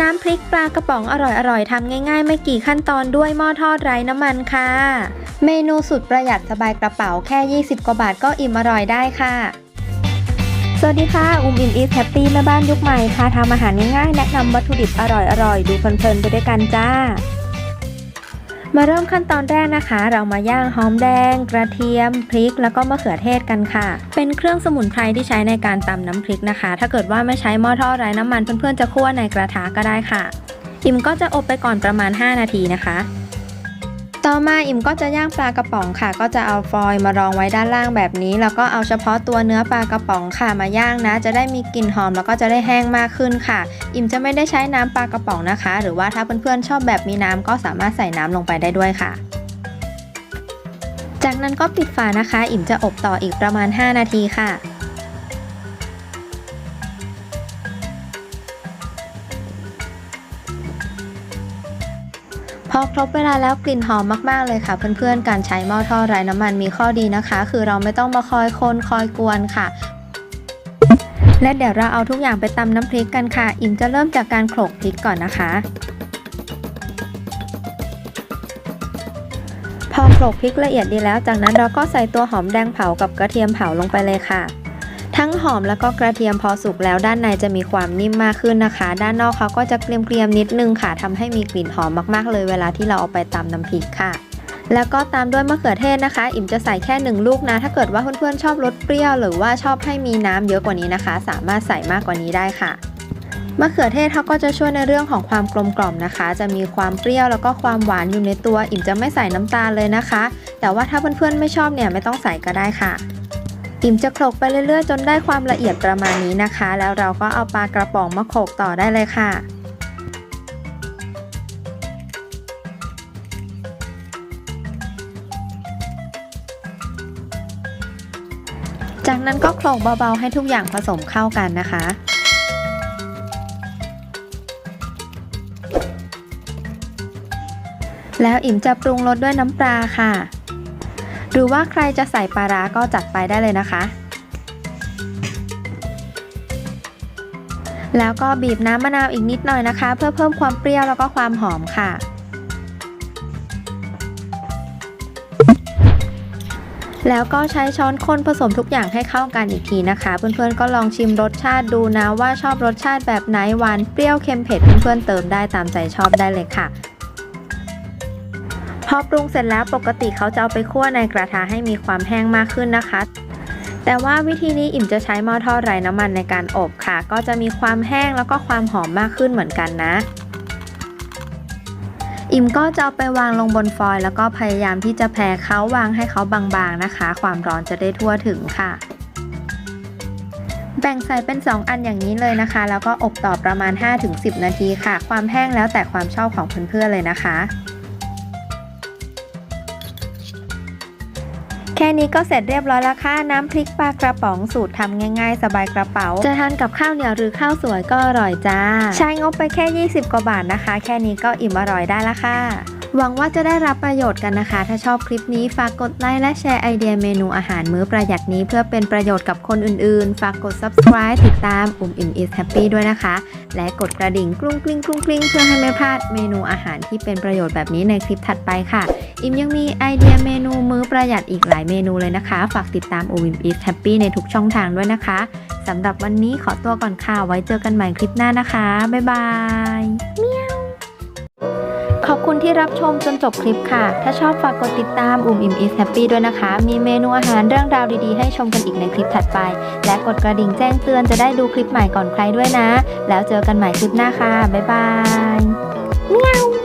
น้ำพริกปลากระป๋องอร่อยๆทำง่ายๆ ไม่กี่ขั้นตอนด้วยหม้อทอดไร้น้ำมันค่ะ เมนูสุดประหยัดสบายกระเป๋าแค่ 20 กว่าบาทก็อิ่มอร่อยได้ค่ะ สวัสดีค่ะ อุ้มอิมอีสแฮปปี้แม่บ้านยุคใหม่ค่ะทำอาหารง่ายๆ แนะนำวัตถุดิบอร่อยๆ ดูเพลินๆไปด้วยกันจ้า มาเริ่มขั้นตอนแรกนะคะ เรามาย่างหอมแดง กระเทียม พริก แล้วก็มะเขือเทศกันค่ะ เป็นเครื่องสมุนไพรที่ใช้ในการตำน้ำพริกนะคะ ถ้าเกิดว่าไม่ใช้หม้อทอดไร้น้ำมันเพื่อนๆจะคั่วในกระทะก็ได้ค่ะอิมก็จะอบไปก่อนประมาณ 5 นาทีนะคะ ต่อมาอิ่มก็จะย่างปลากระป๋องค่ะ ก็จะเอาฟอยล์มารองไว้ด้านล่างแบบนี้ แล้วก็เอาเฉพาะตัวเนื้อปลากระป๋องค่ะมาย่างนะ จะได้มีกลิ่นหอมแล้วก็จะได้แห้งมากขึ้นค่ะ อิ่มจะไม่ได้ใช้น้ำปลากระป๋องนะคะ หรือว่าถ้าเพื่อนๆชอบแบบมีน้ำก็สามารถใส่น้ำลงไปได้ด้วยค่ะ จากนั้นก็ปิดฝานะคะ อิ่มจะอบต่ออีกประมาณ 5 นาทีค่ะ อครบเวลาแล้วกลิ่นหอมมากๆเลยค่ะ เพื่อนๆ การใช้หม้อทอดไร้น้ำมันมีข้อดีนะคะ คือเราไม่ต้องมาคอยคนคอยกวนค่ะ และเดี๋ยวเราเอาทุกอย่างไปตำน้ำพริกกันค่ะ อิมจะเริ่มจากการโขลกพริกก่อนนะคะพอโขลกพริกละเอียดดีแล้ว จากนั้นเราก็ใส่ตัวหอมแดงเผากับกระเทียมเผาลงไปเลยค่ะ ทั้งหอมแล้วก็กระเทียมพอสุกแล้วด้านในจะมีความนิ่มมากขึ้นนะคะ ด้านนอกเขาก็จะเกรียมๆนิดนึงค่ะทำให้มีกลิ่นหอมมากๆ เลยเวลาที่เราเอาไปตำน้ำพริกค่ะ แล้วก็ตามด้วยมะเขือเทศนะคะ อิ่มจะใส่แค่หนึ่งลูกนะ ถ้าเกิดว่าเพื่อนๆชอบรสเปรี้ยว หรือว่าชอบให้มีน้ำเยอะกว่านี้นะคะ สามารถใส่มากกว่านี้ได้ค่ะมะเขือเทศเขาก็จะช่วยในเรื่องของความกลมกล่อมนะคะ จะมีความเปรี้ยวแล้วก็ความหวานอยู่ในตัว อิ่มจะไม่ใส่น้ำตาลเลยนะคะ แต่ว่าถ้าเพื่อนๆไม่ชอบเนี่ยไม่ต้องใส่ก็ได้ค่ะ อิ่มจะโขลกไปเรื่อยๆ จนได้ความละเอียดประมาณนี้นะคะ แล้วเราก็เอาปลากระป๋องมาโขลกต่อได้เลยค่ะจากนั้นก็โขลกเบาๆ ให้ทุกอย่างผสมเข้ากันนะคะ แล้วอิ่มจะปรุงรสด้วยน้ำปลาค่ะ หรือว่าใครจะใส่ปลาร้าก็จัดไปได้เลยนะคะ แล้วก็บีบน้ำมะนาวอีกนิดหน่อยนะคะ เพื่อเพิ่มความเปรี้ยวแล้วก็ความหอมค่ะแล้วก็ใช้ช้อนคนผสมทุกอย่างให้เข้ากันอีกทีนะคะ เพื่อนๆก็ลองชิมรสชาติดูนะว่าชอบรสชาติแบบไหนหวานเปรี้ยวเค็มเผ็ดเพื่อนๆเติมได้ตามใจชอบได้เลยค่ะ พอปรุงเสร็จแล้วปกติเขาจะเอาไปคั่วในกระทะให้มีความแห้งมากขึ้นนะคะ แต่ว่าวิธีนี้อิ่มจะใช้หม้อทอดไร้น้ำมันในการอบค่ะ ก็จะมีความแห้งแล้วก็ความหอมมากขึ้นเหมือนกันนะ อิ่มก็จะเอาไปวางลงบนฟอยล์แล้วก็พยายามที่จะแผ่เขาวางให้เขาบางๆนะคะ ความร้อนจะได้ทั่วถึงค่ะแบ่งใส่เป็น 2 อันอย่างนี้เลยนะคะ แล้วก็อบต่อประมาณ 5-10 นาทีค่ะ ความแห้งแล้วแต่ความชอบของเพื่อนๆเลยนะคะ แค่นี้ก็เสร็จเรียบร้อยแล้วค่ะ น้ำพริกปลากระป๋องสูตรทำง่ายๆ สบายกระเป๋า จะทานกับข้าวเหนียวหรือข้าวสวยก็อร่อยจ้า ใช้งบไปแค่ 20 กว่าบาทนะคะ แค่นี้ก็อิ่มอร่อยได้ละค่ะ หวังว่าจะได้รับประโยชน์กันนะคะ ถ้าชอบคลิปนี้ฝากกดไลค์และแชร์ไอเดียเมนูอาหารมื้อประหยัดนี้เพื่อเป็นประโยชน์กับคนอื่นๆ ฝากกด subscribe ติดตามอุ่มอิ่ม is happy ด้วยนะคะ และกดกระดิ่งกรุ้งกลิ้งกรุ้งกลิ้งเพื่อให้ไม่พลาดเมนูอาหารที่เป็นประโยชน์แบบนี้ในคลิปถัดไปค่ะ อิมยังมีไอเดียเมนูมื้อประหยัดอีกหลายเมนูเลยนะคะ ฝากติดตามโอวิมอีสแฮปปี้ในทุกช่องทางด้วยนะคะสำหรับวันนี้ขอตัวก่อนค่ะไว้เจอกันใหม่คลิปหน้านะคะบ๊ายบาย ขอบคุณที่รับชมจนจบคลิปค่ะ ถ้าชอบฝากกดติดตามอุมอิมอีสแฮปปี้ด้วยนะคะ มีเมนูอาหารเรื่องราวดีๆ ให้ชมกันอีกในคลิปถัดไป และกดกระดิ่งแจ้งเตือนจะได้ดูคลิปใหม่ก่อนใครด้วยนะ แล้วเจอกันใหม่คลิปหน้าค่ะ บ๊ายบายเมียว